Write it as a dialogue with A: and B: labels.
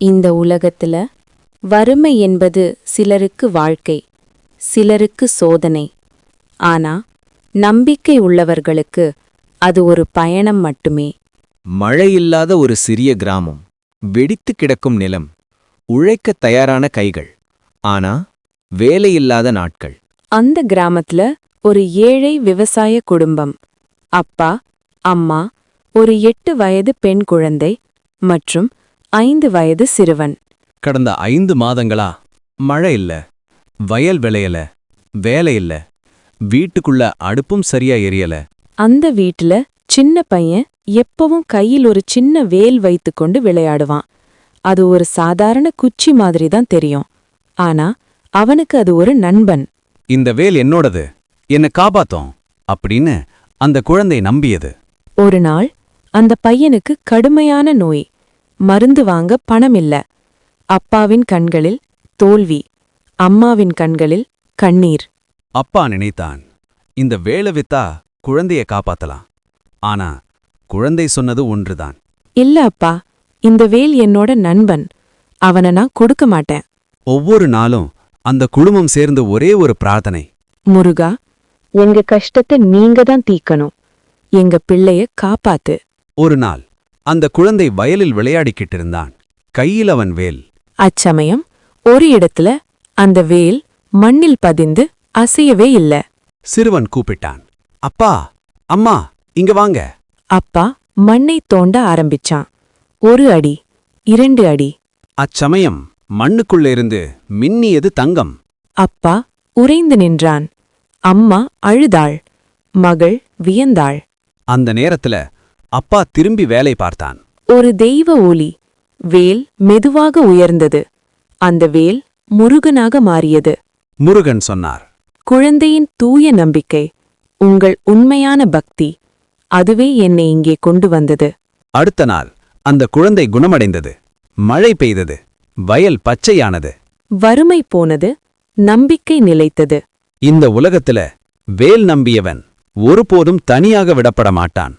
A: இந்த உலகத்துல வறுமை என்பது சிலருக்கு வாழ்க்கை சிலருக்கு சோதனை. ஆனா நம்பிக்கை உள்ளவர்களுக்கு அது ஒரு பயணம் மட்டுமே.
B: மழையில்லாத ஒரு சிறிய கிராமம் வெடித்து கிடக்கும் நிலம் உழைக்கத் தயாரான கைகள் ஆனா வேலையில்லாத நாட்கள்.
A: அந்த கிராமத்துல ஒரு ஏழை விவசாய குடும்பம் அப்பா அம்மா ஒரு எட்டு வயது பெண் குழந்தை மற்றும் ஐந்து வயது சிறுவன்.
C: கடந்த ஐந்து மாதங்களா மழை இல்ல வயல் விளையல வேலை இல்ல வீட்டுக்குள்ள அடுப்பும் சரியா எரியல.
A: அந்த வீட்ல சின்ன பையன் எப்பவும் கையில் ஒரு சின்ன வேல் வைத்துக்கொண்டு விளையாடுவான். அது ஒரு சாதாரண குச்சி மாதிரி தான் தெரியும். ஆனா அவனுக்கு அது ஒரு நண்பன்.
C: இந்த வேல் என்னோடது என்ன காப்பாத்தோம் அப்படின்னு அந்த குழந்தை நம்பியது.
A: ஒரு நாள் அந்த பையனுக்கு கடுமையான நோய். மருந்து வாங்க பணம் இல்ல அப்பாவின் கண்களில் தோல்வி அம்மாவின் கண்களில் கண்ணீர்.
C: அப்பா நினைத்தான் இந்த வேலை வித்தா குழந்தைய காப்பாத்தலாம். ஆனா குழந்தை சொன்னது ஒன்றுதான்.
A: இல்ல அப்பா இந்த வேல் என்னோட நண்பன். அவனை நான் கொடுக்க மாட்டேன்.
C: ஒவ்வொரு நாளும் அந்த குடும்பம் சேர்ந்து ஒரே ஒரு பிரார்த்தனை.
A: முருகா எங்க கஷ்டத்தை நீங்க தான் தீக்கணும் எங்க பிள்ளைய காப்பாத்து.
C: ஒரு நாள் அந்த குழந்தை வயலில் விளையாடிக்கிட்டு இருந்தான் கையில் அவன் வேல்.
A: அச்சமயம் ஒரு இடத்துல அந்த வேல் மண்ணில் பதிந்து அசையவே இல்ல.
C: சிறுவன் கூப்பிட்டான். அப்பா அம்மா இங்க வாங்க.
A: அப்பா மண்ணை தோண்ட ஆரம்பிச்சான். ஒரு அடி இரண்டு அடி.
C: அச்சமயம் மண்ணுக்குள்ள இருந்து மின்னியது தங்கம்.
A: அப்பா உறைந்து நின்றான். அம்மா அழுதாள். மகள் வியந்தாள்.
C: அந்த நேரத்துல அப்பா திரும்பி வேலை பார்த்தான்.
A: ஒரு தெய்வ ஒளி வேல் மெதுவாக உயர்ந்தது. அந்த வேல் முருகனாக மாறியது.
C: முருகன் சொன்னார்
A: குழந்தையின் தூய நம்பிக்கை உங்கள் உண்மையான பக்தி அதுவே என்னை இங்கே கொண்டு வந்தது.
C: அடுத்த நாள் அந்த குழந்தை குணமடைந்தது. மழை பெய்தது. வயல் பச்சையானது.
A: வறுமை போனது. நம்பிக்கை நிலைத்தது.
C: இந்த உலகத்துல வேல் நம்பியவன் ஒருபோதும் தனியாக விடப்பட மாட்டான்.